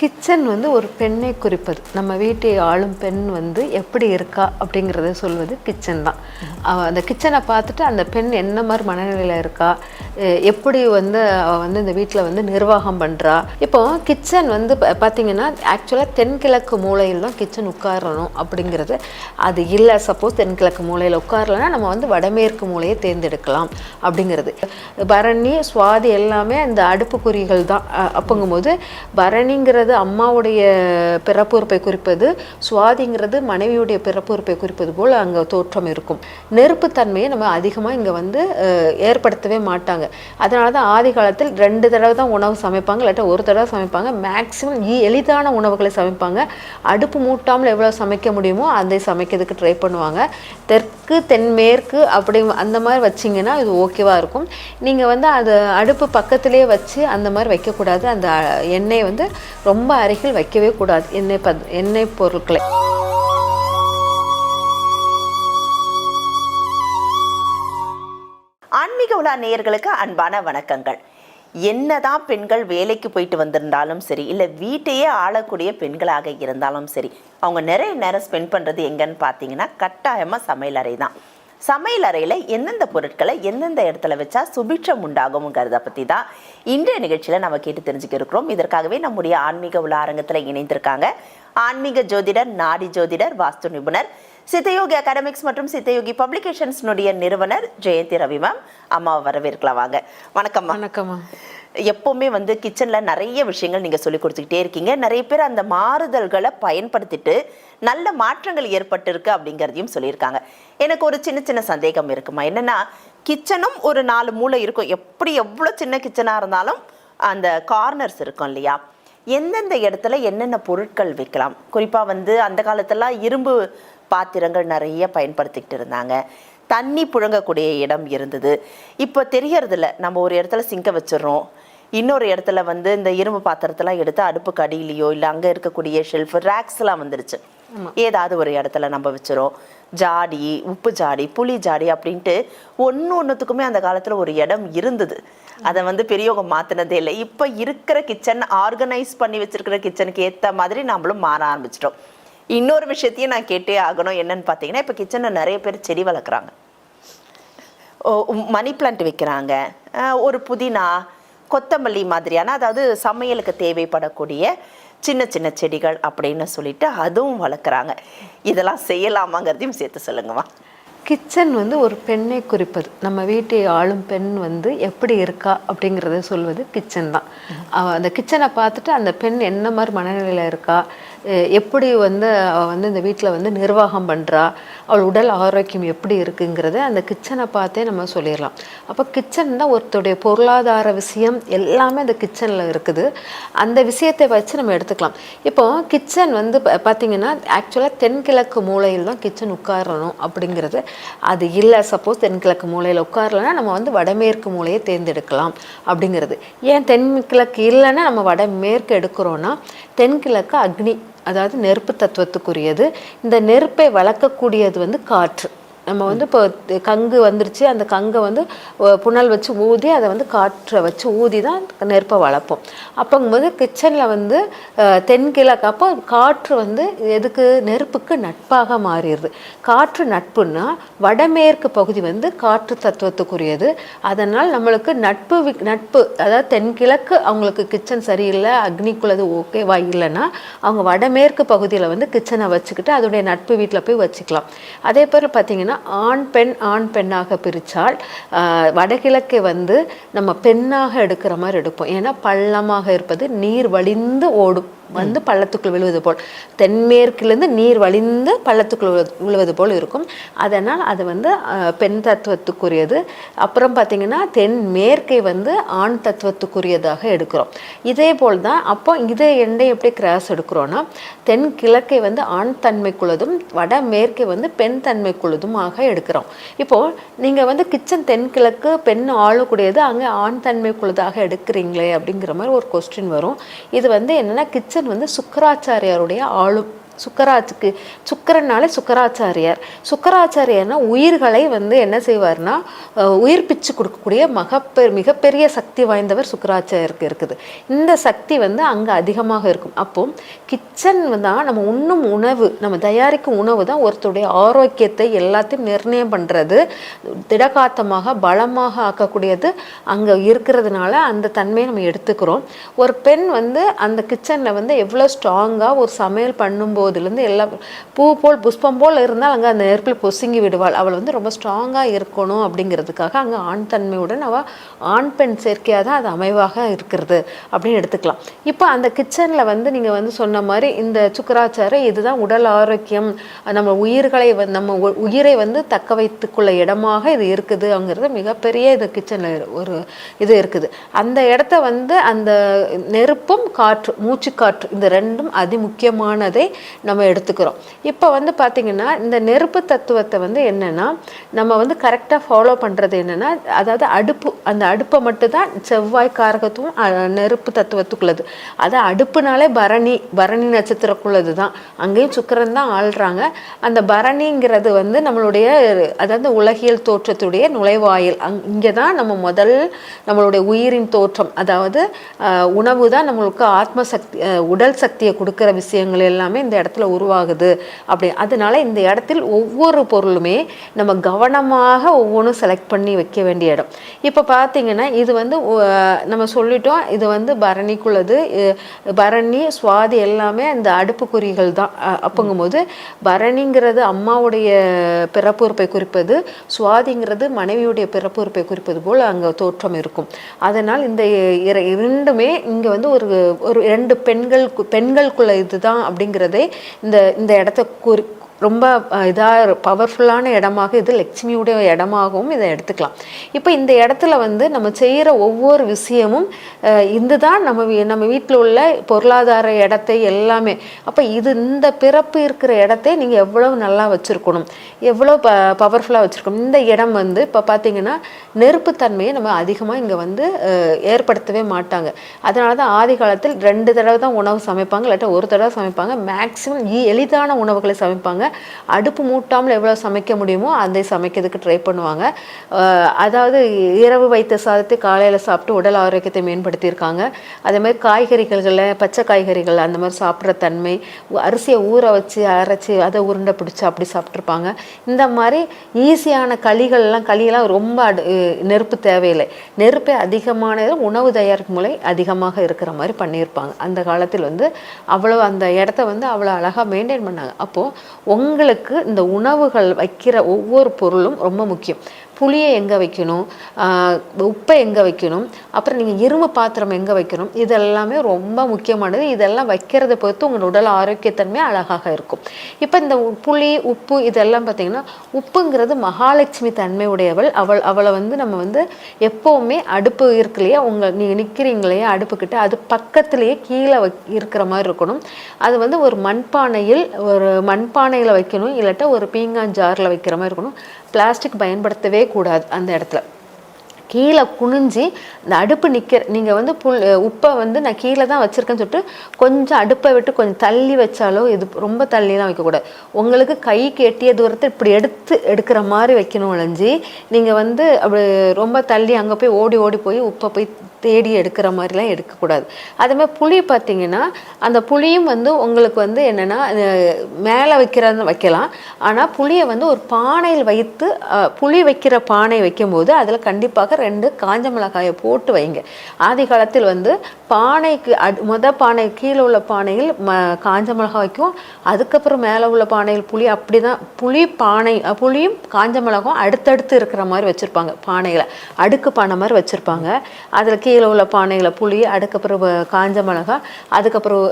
Kitchen வந்து ஒரு பெண்ணை குறிப்பது. நம்ம வீட்டை ஆளும் பெண் வந்து எப்படி இருக்கா அப்படிங்கிறத சொல்வது கிச்சன் தான். அந்த கிச்சனை பார்த்துட்டு அந்த பெண் என்ன மாதிரி மனநிலையில் இருக்கா? எப்படி வந்து அவள் வந்து இந்த வீட்டில் வந்து நிர்வாகம் பண்ணுறா இப்போ கிச்சன் வந்து ப- ஆக்சுவலாக தென்கிழக்கு மூலையில் தான் கிச்சன் உட்காரணும் அப்படிங்கிறது. அது இல்லை சப்போஸ் தென்கிழக்கு மூலையில் உட்காரலன்னா நம்ம வந்து வடமேற்கு மூலையை தேர்ந்தெடுக்கலாம் அப்படிங்கிறது. பரணி சுவாதி எல்லாமே அந்த அடுப்புக்குறிகள் தான். அப்படிங்கும்போது அப்போங்கும்போது பரணிங்கிறது அம்மாவுடைய பிறப்புறுப்பை குறிப்பது சுவாதிங்கிறது மனைவியுடைய பிறப்புறுப்பை குறிப்பது போல் அங்கே தோற்றம் இருக்கும். நெருப்புத்தன்மையை நம்ம அதிகமாக இங்கே வந்து ஏற்படுத்தவே மாட்டாங்க. அதனால தான் ஆதி காலத்தில் ரெண்டு தடவை தான் உணவு சமைப்பாங்க இல்லாட்டா ஒரு தடவை சமைப்பாங்க. மேக்ஸிமம் எளிதான உணவுகளை சமைப்பாங்க. அடுப்பு மூட்டாமல் எவ்வளோ சமைக்க முடியுமோ அதை சமைக்கிறதுக்கு ட்ரை பண்ணுவாங்க. தெற்கு தென்மேற்கு அப்படி அந்த மாதிரி வச்சிங்கன்னா இது ஓகேவாக இருக்கும். நீங்கள் வந்து அது அடுப்பு பக்கத்திலே வச்சு அந்த மாதிரி வைக்கக்கூடாது. அந்த எண்ணெய் வந்து ரொம்ப அருகில் வைக்கவே கூடாது எண்ணெய் பத் எண்ணெய் பொருட்களை. ஆன்மீக உலா நேயர்களுக்கு அன்பான வணக்கங்கள். என்னதான் பெண்கள் வேலைக்கு போயிட்டு வந்திருந்தாலும் சரி இல்லை வீட்டையே ஆளக்கூடிய பெண்களாக இருந்தாலும் சரி அவங்க நிறைய நேரம் ஸ்பெண்ட் பண்ணுறது எங்கன்னு பார்த்தீங்கன்னா கட்டாயமாக சமையல் அறை தான் சமையல் அறையில் எந்தெந்த பொருட்களை எந்தெந்த இடத்துல வச்சா சுபிட்சம் உண்டாகுங்கிறத பற்றி தான் இன்றைய நிகழ்ச்சியில் நம்ம கேட்டு தெரிஞ்சுக்க இருக்கிறோம். இதற்காகவே நம்முடைய ஆன்மீக உலா அரங்கத்தில் இணைந்திருக்காங்க. ஆன்மீக ஜோதிடர் நாடி ஜோதிடர் வாஸ்து நிபுணர் சித்தயோகி அகாடமிக்ஸ் மற்றும் சித்தயோகி பப்ளிகேஷன்ஸ்னுடைய நிறுவனர் ஜெயந்தி ரவி மேம் அம்மாவை வரவேற்கலாம் வாங்க. வணக்கம்மா வணக்கம்மா எப்பவுமே வந்து கிச்சனில் நிறைய விஷயங்கள் நீங்கள் சொல்லி கொடுத்துக்கிட்டே இருக்கீங்க. நிறைய பேர் அந்த மாறுதல்களை பயன்படுத்திட்டு நல்ல மாற்றங்கள் ஏற்பட்டிருக்கு அப்படிங்கிறதையும் சொல்லியிருக்காங்க. எனக்கு ஒரு சின்ன சின்ன சந்தேகம் இருக்குமா? என்னன்னா கிச்சனும் ஒரு நாலு மூளை இருக்கும். எப்படி எவ்வளோ சின்ன கிச்சனாக இருந்தாலும் அந்த கார்னர்ஸ் இருக்கும் இல்லையா? எந்தெந்த இடத்துல என்னென்ன பொருட்கள் வைக்கலாம்? குறிப்பாக வந்து அந்த காலத்துலலாம் இரும்பு பாத்திரங்கள் நிறைய பயன்படுத்திக்கிட்டு இருந்தாங்க. தண்ணி புழங்கக்கூடிய இடம் இருந்தது. இப்போ தெரியறதில்ல. நம்ம ஒரு இடத்துல சிங்க வச்சிடுறோம். இன்னொரு இடத்துல வந்து இந்த இரும்பு பாத்திரத்தெல்லாம் எடுத்து அடுப்புக்கு அடியிலையோ இல்லை அங்கே இருக்கக்கூடிய ஷெல்ஃப் ரேக்ஸ்லாம் வந்துருச்சு. ஏதாவது ஒரு இடத்துல நம்ம வச்சிரும் ஜாடி உப்பு ஜாடி புளி ஜாடி அப்படின்ட்டு ஒன்று ஒன்றுத்துக்குமே அந்த காலத்தில் ஒரு இடம் இருந்தது. அதை வந்து பெரியவங்க மாற்றினதே இல்லை. இப்போ இருக்கிற கிச்சன் ஆர்கனைஸ் பண்ணி வச்சிருக்கிற கிச்சனுக்கு ஏற்ற மாதிரி நம்மளும் மாற ஆரம்பிச்சிட்டோம். இன்னொரு விஷயத்தையும் நான் கேட்டே ஆகணும். என்னன்னு பார்த்தீங்கன்னா இப்போ கிச்சனில் நிறைய பேர் செடி வளர்க்குறாங்க. மணி பிளான்ட் வைக்கிறாங்க. ஒரு புதினா கொத்தமல்லி மாதிரியான அதாவது சமையலுக்கு தேவைப்படக்கூடிய சின்ன சின்ன செடிகள் அப்படின்னு சொல்லிட்டு அதுவும் வளர்க்குறாங்க. இதெல்லாம் செய்யலாமாங்கிறதையும் சேர்த்து சொல்லுங்கம்மா. கிச்சன் வந்து ஒரு பெண்ணை குறிப்பது. நம்ம வீட்டை ஆளும் பெண் வந்து எப்படி இருக்கா அப்படிங்கிறத சொல்வது கிச்சன் தான். அந்த கிச்சனை பார்த்துட்டு அந்த பெண் என்ன மாதிரி மனநிலையில் இருக்கா? எப்படி வந்து அவள் வந்து இந்த வீட்டில் வந்து நிர்வாகம் பண்ணுறா அவள் உடல் ஆரோக்கியம் எப்படி இருக்குங்கிறத அந்த கிச்சனை பார்த்தே நம்ம சொல்லிடலாம். அப்போ கிச்சன் தான் ஒருத்தருடைய பொருளாதார விஷயம் எல்லாமே அந்த கிச்சனில் இருக்குது. அந்த விஷயத்தை வச்சு நம்ம எடுத்துக்கலாம். இப்போ கிச்சன் வந்து ப- ஆக்சுவலாக தென்கிழக்கு மூலையில் தான் கிச்சன் உட்காரணும் அப்படிங்கிறது. அது இல்லை சப்போஸ் தென்கிழக்கு மூலையில் உட்காரலன்னா நம்ம வந்து வடமேற்கு மூலையை தேர்ந்தெடுக்கலாம் அப்படிங்கிறது. ஏன் தென்கிழக்கு இல்லைன்னா நம்ம வடமேற்கு எடுக்கிறோன்னா தென்கிழக்கு அக்னி அதாவது நெருப்பு தத்துவத்துக்குரியது. இந்த நெருப்பை வளர்க்கக்கூடியது வந்து காற்று. நம்ம வந்து இப்போ கங்கு வந்துருச்சு அந்த கங்கை வந்து புனல் வச்சு ஊதி அதை வந்து காற்றை வச்சு ஊதி தான் நெருப்பை வளர்ப்போம். அப்போங்கும்போது கிச்சனில் வந்து தென்கிழக்கு அப்போ காற்று வந்து எதுக்கு? நெருப்புக்கு நட்பாக மாறிடுது. காற்று நட்புன்னா வடமேற்கு பகுதி வந்து காற்று தத்துவத்துக்குரியது. அதனால் நம்மளுக்கு நட்பு வி- நட்பு அதாவது தென்கிழக்கு அவங்களுக்கு கிச்சன் சரியில்லை அக்னிக்குள்ளது ஓகேவா இல்லைன்னா அவங்க வடமேற்கு பகுதியில் வந்து கிச்சனை வச்சுக்கிட்டு அதோடைய நட்பு வீட்டில் போய் வச்சுக்கலாம். அதே போல் பார்த்தீங்கன்னா ஆண் பெண் ஆண் பெண்ணாக பிரித்தால் வடகிழக்கை வந்து நம்ம பெண்ணாக எடுக்கிற மாதிரி எடுப்போம். ஏன்னா பள்ளமாக இருப்பது நீர் வழிந்து ஓடும். வந்து பள்ளத்துக்குள் விழுவது போல். தென்மேற்கிலிருந்து நீர் வழிந்து பள்ளத்துக்குள் விழுவது போல் இருக்கும். அதனால் அது வந்து பெண் தத்துவத்துக்குரியது. அப்புறம் பார்த்தீங்கன்னா தென்மேற்கை வந்து ஆண் தத்துவத்துக்குரியதாக எடுக்கிறோம். இதே போல் தான் அப்போ இதே எண்டை எப்படி கிராஸ் எடுக்கிறோன்னா தென் கிழக்கை வந்து ஆண் தன்மைக்குள்ளதும் வடமேற்கை வந்து பெண் தன்மைக்குள்ளதுமாக எடுக்கிறோம். இப்போது நீங்கள் வந்து கிச்சன் தென்கிழக்கு பெண் ஆளக்கூடியது அங்கே ஆண் தன்மைக்குள்ளதாக எடுக்கிறீங்களே அப்படிங்கிற மாதிரி ஒரு கொஸ்டின் வரும். இது வந்து என்னென்னா கிச்சன் வந்து சுக்கராச்சாரியாருடைய ஆளும். சுக்கராச்சுக்கு சுக்கரனாலே சுக்கராச்சாரியார். சுக்கராச்சாரியார்னா உயிர்களை வந்து என்ன செய்வார்னா உயிர் உயிர்ப்பிச்சு கொடுக்கக்கூடிய மகப்பெ மிகப்பெரிய சக்தி வாய்ந்தவர் சுக்கராச்சாரியருக்கு இருக்குது. இந்த சக்தி வந்து அங்கே அதிகமாக இருக்கும். அப்போ கிச்சன் தான் நம்ம உண்ணும் உணவு நம்ம தயாரிக்கும் உணவு தான் ஒருத்தருடைய ஆரோக்கியத்தை எல்லாத்தையும் நிர்ணயம் பண்ணுறது திடகாத்தமாக பலமாக ஆக்கக்கூடியது அங்கே இருக்கிறதுனால அந்த தன்மையை நம்ம எடுத்துக்கிறோம். ஒரு பெண் வந்து அந்த கிச்சனில் வந்து எவ்வளோ ஸ்ட்ராங்காக ஒரு சமையல் பண்ணும்போது போகுதுலேருந்து எல்லாம் பூ போல் புஷ்பம் போல் இருந்தால் அங்கே அந்த நெருப்பில் பொசுங்கி விடுவாள். அவள் வந்து ரொம்ப ஸ்ட்ராங்காக இருக்கணும் அப்படிங்கிறதுக்காக அங்கே ஆண் தன்மையுடன் அவள் ஆண் பெண் சேர்க்கையாக தான் அது அமைவாக இருக்கிறது அப்படின்னு எடுத்துக்கலாம். இப்போ அந்த கிச்சனில் வந்து நீங்கள் வந்து சொன்ன மாதிரி இந்த சுக்கராச்சாரம் இதுதான் உடல் ஆரோக்கியம். நம்ம உயிர்களை நம்ம உயிரை வந்து தக்க வைத்துக்குள்ள இடமாக இது இருக்குதுங்கிறது மிகப்பெரிய இது கிச்சனில் ஒரு இது இருக்குது. அந்த இடத்த வந்து அந்த நெருப்பும் காற்று மூச்சு காற்று இந்த ரெண்டும் அதிமுக்கியமானதை நம்ம எடுத்துக்கிறோம். இப்போ வந்து பார்த்திங்கன்னா இந்த நெருப்பு தத்துவத்தை வந்து என்னென்னா நம்ம வந்து கரெக்டாக ஃபாலோ பண்ணுறது என்னென்னா அதாவது அடுப்பு அந்த அடுப்பை மட்டும்தான் செவ்வாய் காரகத்துவம் நெருப்பு தத்துவத்துக்குள்ளது. அது அடுப்புனாலே பரணி பரணி நட்சத்திரக்குள்ளது தான் அங்கேயும் சுக்கிரன் தான் ஆள்றாங்க. அந்த பரணிங்கிறது வந்து நம்மளுடைய அதாவது உலகியல் தோற்றத்துடைய நுழைவாயில். அங் இங்கே தான் நம்ம முதல் நம்மளுடைய உயிரின் தோற்றம். அதாவது உணவு தான் நம்மளுக்கு ஆத்ம சக்தி உடல் சக்தியை கொடுக்குற விஷயங்கள் எல்லாமே இந்த இடத்துல உருவாகுது அப்படி. அதனால இந்த இடத்தில் ஒவ்வொரு பொருளுமே நம்ம கவனமாக ஒவ்வொன்றும் செலக்ட் பண்ணி வைக்க வேண்டிய இடம். இப்போ பார்த்தீங்கன்னா இது வந்து நம்ம சொல்லிட்டோம் இது வந்து பரணிக்குள்ளது பரணி சுவாதி எல்லாமே அந்த அடுப்புக்குறிகள் தான். அஹ், அப்போங்கும்போது பரணிங்கிறது அம்மாவுடைய பிறப்புறுப்பை குறிப்பது சுவாதிங்கிறது மனைவியுடைய பிறப்புறுப்பை குறிப்பது போல் அங்கே தோற்றம் இருக்கும். அதனால் இந்த இர- இரண்டுமே இங்கே வந்து ஒரு ஒரு ரெண்டு பெண்கள் பெண்களுக்குள்ள இதுதான் அப்படிங்கிறதே இந்த இந்த இடத்த குறி ரொம்ப இதாக பவர்ஃபுல்லான இடமாக இது லக்ஷ்மியுடைய இடமாகவும் இதை எடுத்துக்கலாம். இப்போ இந்த இடத்துல வந்து நம்ம செய்கிற ஒவ்வொரு விஷயமும் அஹ், இதுதான் நம்ம வீ- நம்ம வீட்டில் உள்ள பொருளாதார இடத்தை எல்லாமே. அப்போ இது இந்த பிறப்பு இருக்கிற இடத்தை நீங்கள் எவ்வளவு நல்லா வச்சுருக்கணும் எவ்வளோ ப பவர்ஃபுல்லாக வச்சுருக்கணும். இந்த இடம் வந்து இப்போ பார்த்தீங்கன்னா நெருப்புத்தன்மையை நம்ம அதிகமாக இங்கே வந்து ஏற்படுத்தவே மாட்டாங்க. அதனால தான் ஆதி காலத்தில் ரெண்டு தடவை தான் உணவு சமைப்பாங்க இல்லாட்டா ஒரு தடவை சமைப்பாங்க. மேக்ஸிமம் எளிதான உணவுகளை சமைப்பாங்க. அடுப்பு மூட்டாமல் எவ்வளோ சமைக்க முடியுமோ அதை சமைக்கிறதுக்கு ட்ரை பண்ணுவாங்க. அதாவது இரவு வைத்த சாதத்தை காலையில் சாப்பிட்டு உடல் ஆரோக்கியத்தை மேம்படுத்தியிருக்காங்க. அதே மாதிரி காய்கறிகளில் பச்சை காய்கறிகள் அந்த மாதிரி சாப்பிட்ற தன்மை அரிசியை ஊற வச்சு அரைச்சி அதை உருண்டை பிடிச்சி அப்படி சாப்பிட்ருப்பாங்க இந்த மாதிரி ஈஸியான களிகள்லாம் களியெல்லாம் ரொம்ப அடு நெருப்பு தேவையில்லை. நெருப்பே அதிகமான உணவு தயாரிக்கும் முறை அதிகமாக இருக்கிற மாதிரி பண்ணியிருப்பாங்க. அந்த காலத்தில் வந்து அவ்வளோ அந்த இடத்த வந்து அவ்வளோ அழகாக மெயின்டைன் பண்ணாங்க. அப்போது உங்களுக்கு இந்த உணவுகள் வைக்கிற ஒவ்வொரு பொருளும் ரொம்ப முக்கியம். புளியை எங்கே வைக்கணும்? உப்பை எங்கே வைக்கணும்? அப்புறம் நீங்கள் இரும்பு பாத்திரம் எங்கே வைக்கணும்? இதெல்லாமே ரொம்ப முக்கியமானது. இதெல்லாம் வைக்கிறத பொறுத்து உங்கள் உடல் ஆரோக்கியத்தன்மை அழகாக இருக்கும். இப்போ இந்த உ- புளி உப்பு இதெல்லாம் பார்த்தீங்கன்னா உப்புங்கிறது மகாலட்சுமி தன்மை உடையவள் அவள் அவளை வந்து நம்ம வந்து எப்போவுமே அடுப்பு இருக்கு இல்லையா உங்கள் நீங்கள் நிற்கிறீங்களையே அடுப்புக்கிட்ட. அது பக்கத்துலேயே கீழே இருக்கிற மாதிரி இருக்கணும். அது வந்து ஒரு மண்பானையில் ஒரு மண்பானையில் வைக்கணும். இல்லாட்டா ஒரு பீங்கான் ஜாரில் வைக்கிற மாதிரி இருக்கணும். பிளாஸ்டிக் பயன்படுத்தவே செய்யக்கூடாது அந்த இடத்துல. கீழே குனிஞ்சு இந்த அடுப்பு நிற்கிற நீங்கள் வந்து புல் உப்பை வந்து நான் கீழே தான் வச்சுருக்கேன்னு சொல்லிட்டு கொஞ்சம் அடுப்பை விட்டு கொஞ்சம் தள்ளி வச்சாலோ இது ரொம்ப தள்ளிலாம் வைக்கக்கூடாது. உங்களுக்கு கைக்கு எட்டிய தூரத்தை இப்படி எடுத்து எடுக்கிற மாதிரி வைக்கணும் ஒழிஞ்சு நீங்கள் வந்து அப்படி ரொம்ப தள்ளி அங்கே போய் ஓடி ஓடி போய் உப்பை போய் தேடி எடுக்கிற மாதிரிலாம் எடுக்கக்கூடாது. அதேமாதிரி புளி பார்த்தீங்கன்னா அந்த புளியும் வந்து உங்களுக்கு வந்து என்னென்னா மேலே வைக்கிறது வைக்கலாம். ஆனால் புளியை வந்து ஒரு பானையில் வைத்து புளி வைக்கிற பானை வைக்கும்போது அதில் கண்டிப்பாக ரெண்டு காஞ்ச மிளகாயை போட்டு வைங்க. ஆதி காலத்தில் வந்து பானைக்கு அட் மொத பானை கீழே உள்ள பானையில் ம காஞ்ச மிளகாய் வைக்கும். அதுக்கப்புறம் மேலே உள்ள பானையில் புளி அப்படி தான் புளி பானை புளியும் காஞ்ச மிளகாயும் அடுத்தடுத்து இருக்கிற மாதிரி வச்சுருப்பாங்க பானையில். அடுக்கு பானை மாதிரி வச்சுருப்பாங்க. அதில் கீழே உள்ள பானையில் புளி அதுக்கப்புறம் காஞ்ச மிளகாய் அதுக்கப்புறம்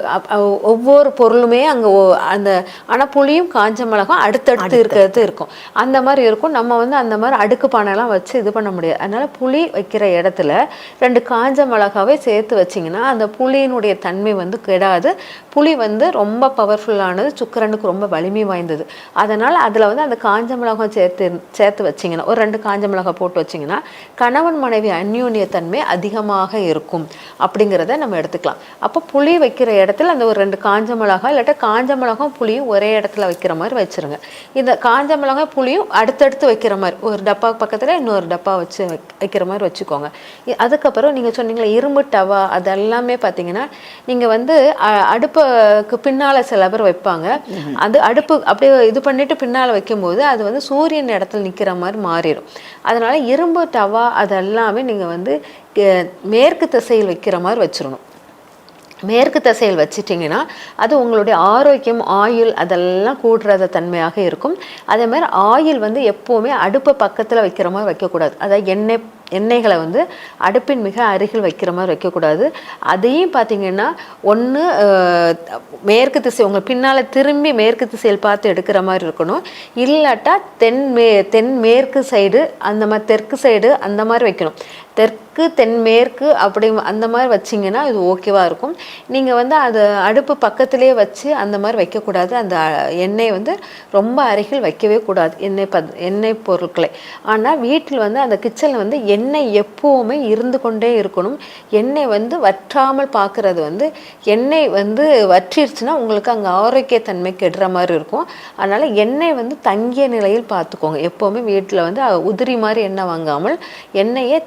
ஒவ்வொரு பொருளுமே அங்கே அந்த ஆனால் புளியும் காஞ்ச மிளகாய் அடுத்தடுத்து இருக்கிறது இருக்கும். அந்த மாதிரி இருக்கும். நம்ம வந்து அந்த மாதிரி அடுக்கு பானைலாம் வச்சு இது பண்ண முடியாது. அதனால புளி வைக்கிற இடத்துல ரெண்டு காஞ்ச மிளகாவே சேர்த்து வச்சிங்கன்னா அந்த புளியினுடைய தன்மை வந்து கெடாது. புளி வந்து ரொம்ப பவர்ஃபுல்லானது சுக்கரனுக்கு ரொம்ப வலிமை வாய்ந்தது. அதனால் அதில் வந்து அந்த காஞ்ச மிளகாய் சேர்த்து சேர்த்து வச்சிங்கன்னா ஒரு ரெண்டு காஞ்ச மிளகாய் போட்டு வச்சிங்கன்னா கணவன் மனைவி அந்யோன்ய தன்மை அதிகமாக இருக்கும். அப்படிங்கிறத நம்ம எடுத்துக்கலாம். அப்போ புளி வைக்கிற இடத்துல அந்த ஒரு ரெண்டு காஞ்ச மிளகாய் இல்லாட்டா காஞ்ச மிளகாய் புளியும் ஒரே இடத்துல வைக்கிற மாதிரி வச்சிருங்க. இந்த காஞ்ச மிளகாய் புளியும் அடுத்தடுத்து வைக்கிற மாதிரி ஒரு டப்பா பக்கத்தில் இன்னொரு டப்பா வச்சு வைக்க வைக்கிற மாதிரி வச்சுக்கோங்க. அதுக்கப்புறம் நீங்கள் சொன்னீங்களே இரும்பு டவா அது எல்லாமே பார்த்தீங்கன்னா நீங்கள் வந்து அடுப்புக்கு பின்னால் சில பேர் வைப்பாங்க. அது அடுப்பு அப்படியே இது பண்ணிட்டு பின்னால் வைக்கும்போது அது வந்து சூரியன் இடத்துல நிற்கிற மாதிரி மாறிடும். அதனால இரும்பு டவா அது எல்லாமே நீங்கள் வந்து மேற்கு திசையில் வைக்கிற மாதிரி வச்சிடணும் மேற்கு திசையில் வச்சிட்டிங்கன்னா அது உங்களுடைய ஆரோக்கியம் ஆயுள் அதெல்லாம் கூடுறத தன்மையாக இருக்கும். அதே மாதிரி ஆயில் வந்து எப்போவுமே அடுப்பு பக்கத்தில் வைக்கிற மாதிரி வைக்கக்கூடாது. அதாவது எண்ணெய் எண்ணெய்களை வந்து அடுப்பின் மிக அருகில் வைக்கிற மாதிரி வைக்கக்கூடாது. அதையும் பார்த்தீங்கன்னா ஒன்று மேற்கு திசை உங்கள் பின்னால் திரும்பி மேற்கு திசையில் பார்த்து எடுக்கிற மாதிரி இருக்கணும். இல்லாட்டா தென் மே தென் மேற்கு சைடு அந்த மாதிரி தெற்கு சைடு அந்த மாதிரி வைக்கணும். தெற்கு தென்மேற்கு அப்படி அந்த மாதிரி வச்சிங்கன்னா இது ஓகேவாக இருக்கும். நீங்கள் வந்து அது அடுப்பு பக்கத்திலே வச்சு அந்த மாதிரி வைக்கக்கூடாது. அந்த எண்ணெய் வந்து ரொம்ப அருகில் வைக்கவே கூடாது. எண்ணெய் பத் எண்ணெய் பொருட்களை. ஆனால் வீட்டில் வந்து அந்த கிச்சனில் வந்து எண்ணெய் எப்போவுமே இருந்து கொண்டே இருக்கணும். எண்ணெய் வந்து வற்றாமல் பார்க்குறது வந்து எண்ணெய் வந்து வற்றிருச்சுன்னா உங்களுக்கு அங்கே ஆரோக்கியத்தன்மை கெடுற மாதிரி இருக்கும். அதனால் எண்ணெய் வந்து தங்கிய நிலையில் பார்த்துக்கோங்க எப்போவுமே வீட்டில் வந்து உதிரி மாதிரி எண்ணெய் வாங்காமல் எண்ணெயை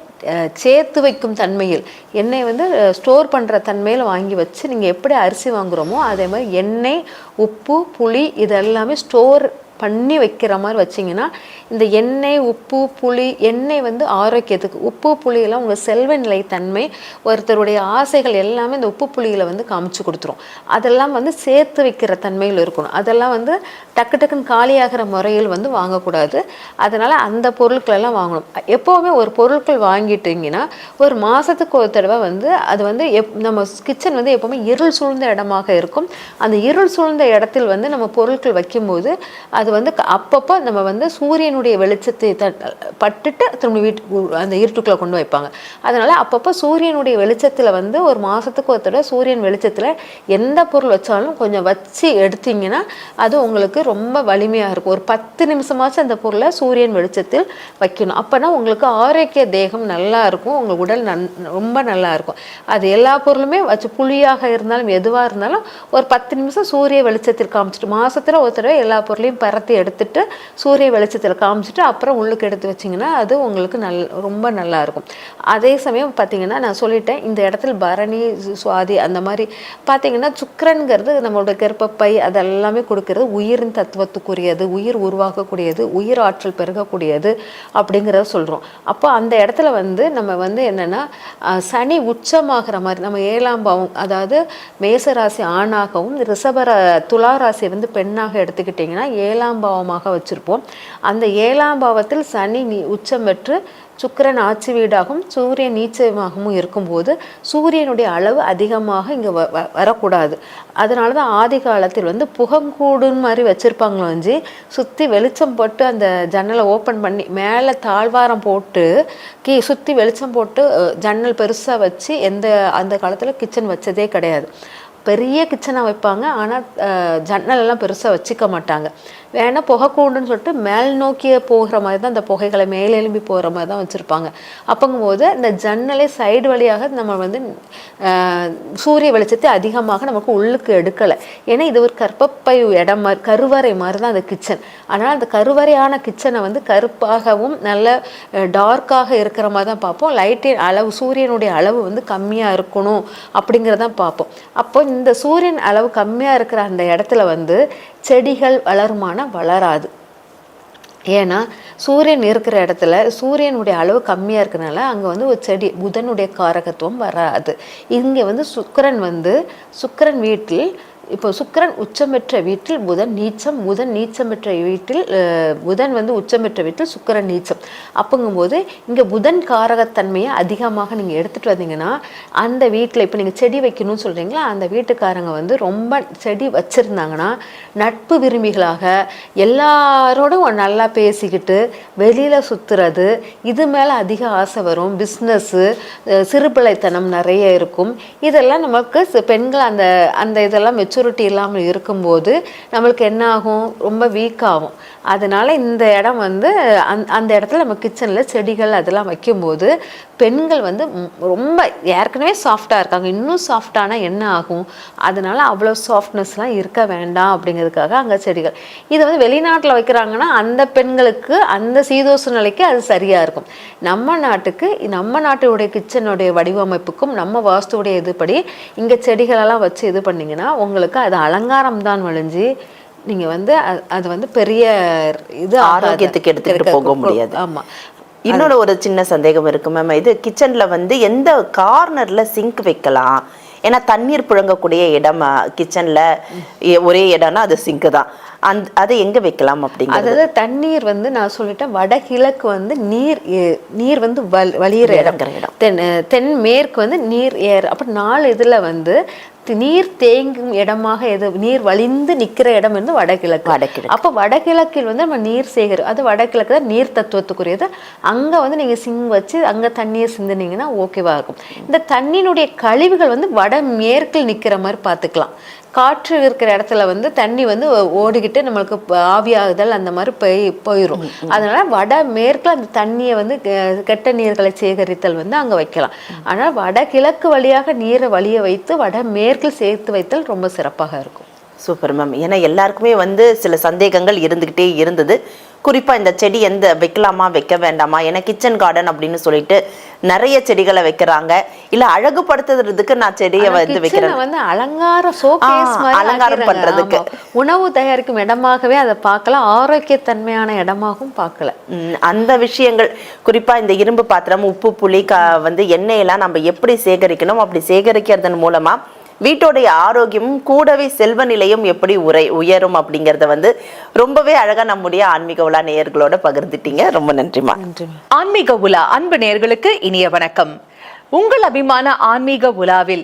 சேர்த்து வைக்கும் தன்மையில். எண்ணெய் வந்து ஸ்டோர் பண்ணுற தன்மையில் வாங்கி வச்சு நீங்கள் எப்படி அரிசி வாங்குகிறோமோ அதே மாதிரி எண்ணெய் உப்பு புளி இதெல்லாமே ஸ்டோர் பண்ணி வைக்கிற மாதிரி வச்சிங்கன்னா இந்த எண்ணெய் உப்பு புளி எண்ணெய் வந்து ஆரோக்கியத்துக்கு உப்பு புளியெல்லாம் உங்கள் செல்வ நிலைத்தன்மை தன்மை ஒருத்தருடைய ஆசைகள் எல்லாமே இந்த உப்பு புளியில் வந்து காமிச்சு கொடுத்துரும். அதெல்லாம் வந்து சேர்த்து வைக்கிற தன்மையில் இருக்கணும். அதெல்லாம் வந்து டக்கு டக்குன்னு காலியாகிற முறையில் வந்து வாங்கக்கூடாது. அதனால் அந்த பொருட்களெல்லாம் வாங்கணும். எப்போவுமே ஒரு பொருட்கள் வாங்கிட்டீங்கன்னா ஒரு மாதத்துக்கு ஒரு தடவை வந்து அது வந்து எப் நம்ம கிச்சன் வந்து எப்போவுமே இருள் சூழ்ந்த இடமாக இருக்கும். அந்த இருள் சூழ்ந்த இடத்தில் வந்து நம்ம பொருட்கள் வைக்கும்போது அது வந்து க- அப்பப்போ நம்ம வந்து சூரியனுடைய வெளிச்சத்தை த- பட்டுட்டு திரும்ப வீட்டுக்கு அந்த இருட்டுக்குள்ளே கொண்டு வைப்பாங்க. அதனால் அப்பப்போ சூரியனுடைய வெளிச்சத்தில் வந்து ஒரு மாதத்துக்கு ஒரு தடவை சூரியன் வெளிச்சத்தில் எந்த பொருள் வச்சாலும் கொஞ்சம் வச்சு எடுத்தீங்கன்னா அது உங்களுக்கு ரொம்ப வலிமையாக இருக்கும். ஒரு பத்து நிமிஷமாச்சும் அந்த பொருளை சூரியன் வெளிச்சத்தில் வைக்கணும். அப்போனா உங்களுக்கு ஆரோக்கிய தேகம் நல்லா இருக்கும். உங்கள் உடல் நன் ரொம்ப நல்லா இருக்கும். அது எல்லா பொருளுமே வச்சு புளியாக இருந்தாலும் எதுவாக இருந்தாலும் ஒரு பத்து நிமிஷம் சூரிய வெளிச்சத்தில் காமிச்சிட்டு மாதத்தில் ஒரு தடவை எல்லா பொருளையும் பற பழத்தை எடுத்துட்டு சூரிய வெளிச்சத்தில் காமிச்சிட்டு அப்புறம் உள்ளுக்கு எடுத்து வச்சிங்கன்னா அது உங்களுக்கு நல் ரொம்ப நல்லா இருக்கும் அதே சமயம் பார்த்தீங்கன்னா நான் சொல்லிட்டேன் இந்த இடத்துல பரணி சு- சுவாதி அந்த மாதிரி பார்த்தீங்கன்னா சுக்கிரன்கிறது நம்மளோட கர்ப்பப்பை அதெல்லாமே கொடுக்கறது உயிரின் தத்துவத்துக்குரியது உயிர் உருவாக்கக்கூடியது உயிர் ஆற்றல் பெருகக்கூடியது அப்படிங்கிறத சொல்கிறோம் அப்போ அந்த இடத்துல வந்து நம்ம வந்து என்னென்னா சனி உச்சமாகிற மாதிரி நம்ம ஏழாம் பாவம் அதாவது மேசராசி ஆணாகவும் ரிஷபர துலா ராசி வந்து பெண்ணாக எடுத்துக்கிட்டிங்கன்னா ஏழாம் பாவமாக வச்சுருப்போம். அந்த ஏழாம் பாவத்தில் சனி நீ உச்சம் பெற்று சுக்கரன் ஆட்சி வீடாகவும் சூரியன் நீச்சமாகவும் இருக்கும்போது சூரியனுடைய அளவு அதிகமாக இங்கே வ வ- வரக்கூடாது. அதனால தான் ஆதி காலத்தில் வந்து புகங்கூடுன்னு மாதிரி வச்சுருப்பாங்களோ வந்து சுற்றி வெளிச்சம் போட்டு அந்த ஜன்னலை ஓப்பன் பண்ணி மேலே தாழ்வாரம் போட்டு கீ சுற்றி வெளிச்சம் போட்டு ஜன்னல் பெருசாக வச்சு எந்த அந்த காலத்தில் கிச்சன் வச்சதே கிடையாது. பெரிய கிச்சனாக வைப்பாங்க ஆனால் ஜன்னலெல்லாம் பெருசாக வச்சுக்க மாட்டாங்க. வேணால் புகைக்கூண்டுன்னு சொல்லிட்டு மேல் நோக்கிய போகிற மாதிரி தான் அந்த புகைகளை மேலே எழும்பி போகிற மாதிரி தான் வச்சுருப்பாங்க. அப்போங்கும்போது அந்த ஜன்னலை சைடு வழியாக நம்ம வந்து சூரிய வெளிச்சத்தை அதிகமாக நமக்கு உள்ளுக்கு எடுக்கலை. ஏன்னா இது ஒரு கர்ப்பப்பை இடம் மாதிரி கருவறை மாதிரி தான் அந்த கிச்சன் ஆனால் அந்த கருவறையான கிச்சனை வந்து கருப்பாகவும் நல்ல டார்க்காக இருக்கிற மாதிரி தான் பார்ப்போம் லைட்டின் அளவு சூரியனுடைய அளவு வந்து கம்மியாக இருக்கணும் அப்படிங்கிறதான் பார்ப்போம். அப்போ இந்த சூரியன் அளவு கம்மியாக இருக்கிற அந்த இடத்துல வந்து செடிகள் வளருமான வளராது. ஏன்னா சூரியன் இருக்கிற இடத்துல சூரியனுடைய அளவு கம்மியாக இருக்கனால அங்கே வந்து ஒரு செடி புதனுடைய காரகத்துவம் வராது. இங்கே வந்து சுக்கரன் வந்து சுக்கிரன் வீட்டில் இப்போ சுக்கரன் உச்சம் பெற்ற வீட்டில் புதன் நீச்சம் புதன் நீச்சம் பெற்ற வீட்டில் புதன் வந்து உச்சம் பெற்ற வீட்டில் சுக்கிரன் நீச்சம். அப்போங்கும்போது இங்கே புதன் காரகத்தன்மையை அதிகமாக நீங்கள் எடுத்துகிட்டு வந்தீங்கன்னா அந்த வீட்டில் இப்போ நீங்கள் செடி வைக்கணும்னு சொல்கிறீங்களா அந்த வீட்டுக்காரங்க வந்து ரொம்ப செடி வச்சுருந்தாங்கன்னா நட்பு விரும்பிகளாக எல்லாரோடும் நல்லா பேசிக்கிட்டு வெளியில் சுற்றுறது இது மேலே அதிக ஆசை வரும் பிஸ்னஸ்ஸு சிறுபிள்ளைத்தனம் நிறைய இருக்கும். இதெல்லாம் நமக்கு பெண்கள் அந்த அந்த இதெல்லாம் மெச்சூரிட்டி இல்லாமல் இருக்கும்போது நம்மளுக்கு என்ன ஆகும் ரொம்ப வீக் ஆகும். அதனால இந்த இடம் வந்து அந் அந்த இடத்துல நம்ம கிச்சனில் செடிகள் அதெல்லாம் வைக்கும்போது பெண்கள் வந்து ரொம்ப ஏற்கனவே சாஃப்டாக இருக்காங்க. இன்னும் சாஃப்டானா என்ன ஆகும்? அதனால அவ்வளோ சாஃப்ட்னஸ்லாம் இருக்க வேண்டாம் அப்படிங்கிறதுக்காக அங்கே செடிகள். இதை வந்து வெளிநாட்டில் வைக்கிறாங்கன்னா அந்த பெண்களுக்கு அந்த சீதோஷ நிலைக்கு அது சரியாக இருக்கும். நம்ம நாட்டுக்கு நம்ம நாட்டுடைய கிச்சனுடைய வடிவமைப்புக்கும் நம்ம வாஸ்துவுடைய இதுபடி இங்கே செடிகளெல்லாம் வச்சு இது பண்ணிங்கன்னா உங்களுக்கு அது அலங்காரம் தான் வழிஞ்சு நீங்க வந்து அது வந்து பெரிய இது. ஆரோக்கியத்துக்கு எடுத்துக்கிட்டு போக முடியாது. ஆமா. இன்னொரு ஒரு சின்ன சந்தேகம் இருக்கு மேம் இது கிச்சன்ல வந்து எந்த கார்னர்ல சிங்க் வைக்கலாம்? ஏன்னா தண்ணீர் புழங்கக்கூடிய இடம் கிச்சன்ல ஒரே இடம்னா அது சிங்க் தான். அந்த அதை எங்க வைக்கலாம் அப்படிங்கிறது? அதாவது தண்ணீர் வந்து நான் சொல்லிட்டேன் வடகிழக்கு வந்து நீர் நீர் வந்து வல் வழியிற இடம். தென் தென் மேற்கு வந்து நீர் ஏர். அப்ப நாலு இதுல வந்து நீர் தேங்கும் இடமாக எது நீர் வழிந்து நிக்கிற இடம் வந்து வடகிழக்கு. வடகிழக்கு. அப்போ வடகிழக்கில் வந்து நம்ம நீர் சேகரி அது வடகிழக்கு தான் நீர் தத்துவத்துக்குரியது. அங்க வந்து நீங்க சிங் வச்சு அங்க தண்ணியை சிந்தினீங்கன்னா ஓகேவா இருக்கும். இந்த தண்ணியினுடைய கழிவுகள் வந்து வடமேற்கில் நிக்கிற மாதிரி பார்த்துக்கலாம். காற்று இருக்கிற இடத்துல வந்து தண்ணி வந்து ஓடிக்கிட்டு நம்மளுக்கு ஆவியாகுதல் அந்த மாதிரி போய் போயிடும் அதனால வட மேற்குல அந்த தண்ணியை வந்து கெட்ட நீர்களை சேகரித்தல் வந்து அங்க வைக்கலாம். ஆனால் வடகிழக்கு வழியாக நீரை வழிய வைத்து வட மேற்கில் சேர்த்து வைத்தல் ரொம்ப சிறப்பாக இருக்கும். சூப்பர் மேம் ஏன்னா எல்லாருக்குமே வந்து சில சந்தேகங்கள் இருந்துகிட்டே இருந்தது. குறிப்பா இந்த செடி எந்த வைக்கலாமா வைக்க வேண்டாமா? ஏன்னா கிச்சன் கார்டன் அப்படின்னு சொல்லிட்டு நிறைய செடிகளை வைக்கிறாங்க. இல்ல அழகுபடுத்துறதுக்கு நான் செடியை வந்து வைக்கிறேன். வந்து அலங்கார மாதிரி அலங்காரம். பண்றதுக்கு. உணவு தயாரிக்கும் இடமாகவே அதை பார்க்கலாம். ஆரோக்கியத்தன்மையான இடமாகவும் பார்க்கல அந்த விஷயங்கள். குறிப்பா இந்த இரும்பு பாத்திரம் உப்பு புளி வந்து எண்ணெயெல்லாம் நம்ம எப்படி சேகரிக்கணும்? அப்படி சேகரிக்கிறதன் மூலமா வீட்டோடைய ஆரோக்கியமும் கூடவே செல்வ நிலையும் எப்படி உரை உயரும் அப்படிங்கறத வந்து ரொம்பவே அழகா நம்முடைய ஆன்மீக உலா நேயர்களோட பகிர்ந்துட்டீங்க. ரொம்ப நன்றிமா நன்றி. ஆன்மீக உலா அன்பு நேயர்களுக்கு இனிய வணக்கம். உங்கள் அபிமான ஆன்மீக உலாவில்